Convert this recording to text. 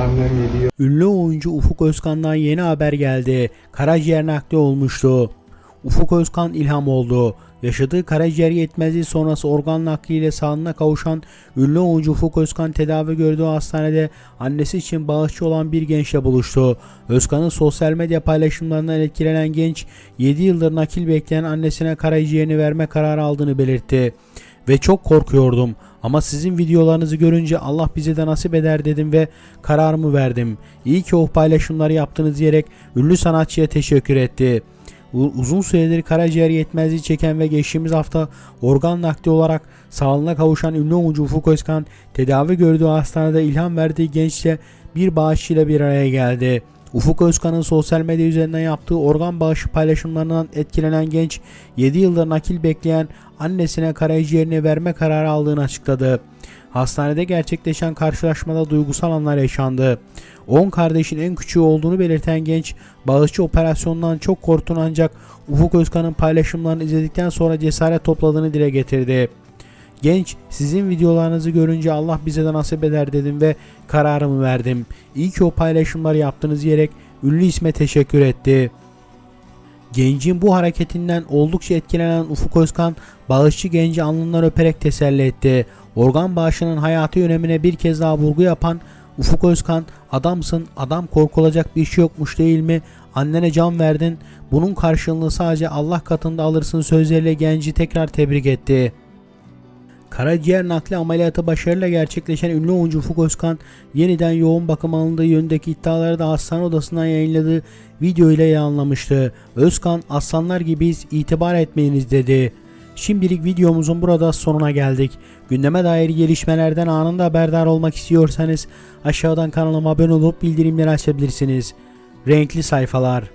Annem geliyor. Ünlü oyuncu Ufuk Özkan'dan yeni haber geldi. Karaciğer nakli olmuştu. Ufuk Özkan ilham oldu. Yaşadığı karaciğer yetmezliği sonrası organ nakliyle sağlığına kavuşan ünlü oyuncu Ufuk Özkan tedavi gördüğü hastanede annesi için bağışçı olan bir gençle buluştu. Özkan'ın sosyal medya paylaşımlarından etkilenen genç 7 yıldır nakil bekleyen annesine karaciğerini verme kararı aldığını belirtti. Ve çok korkuyordum ama sizin videolarınızı görünce Allah bize de nasip eder dedim ve kararımı verdim. İyi ki o paylaşımları yaptınız diyerek ünlü sanatçıya teşekkür etti. Uzun süredir karaciğer yetmezliği çeken ve geçtiğimiz hafta organ nakli olarak sağlığına kavuşan ünlü oyuncu Ufuk Özkan tedavi gördüğü hastanede ilham verdiği gençle bir bağışçıyla bir araya geldi. Ufuk Özkan'ın sosyal medya üzerinden yaptığı organ bağışı paylaşımlarından etkilenen genç 7 yıldır nakil bekleyen annesine karaciğerini verme kararı aldığını açıkladı. Hastanede gerçekleşen karşılaşmada duygusal anlar yaşandı. 10 kardeşin en küçüğü olduğunu belirten genç bağışçı operasyondan çok korktun ancak Ufuk Özkan'ın paylaşımlarını izledikten sonra cesaret topladığını dile getirdi. Genç sizin videolarınızı görünce Allah bize de nasip eder dedim ve kararımı verdim. İyi ki o paylaşımları yaptınız diyerek ünlü isme teşekkür etti. Gencin bu hareketinden oldukça etkilenen Ufuk Özkan bağışçı genci alnından öperek teselli etti. Organ bağışının hayatı önemine bir kez daha vurgu yapan Ufuk Özkan adamsın adam korkulacak bir şey yokmuş değil mi annene can verdin bunun karşılığını sadece Allah katında alırsın sözleriyle genci tekrar tebrik etti. Karaciğer nakli ameliyatı başarıyla gerçekleşen ünlü oyuncu Ufuk Özkan yeniden yoğun bakım alındığı yönündeki iddiaları da hastane odasından yayınladığı video ile yalanlamıştı. Özkan aslanlar gibiyiz itibar etmeyiniz dedi. Şimdilik videomuzun burada sonuna geldik. Gündeme dair gelişmelerden anında haberdar olmak istiyorsanız aşağıdan kanalıma abone olup bildirimleri açabilirsiniz. Renkli sayfalar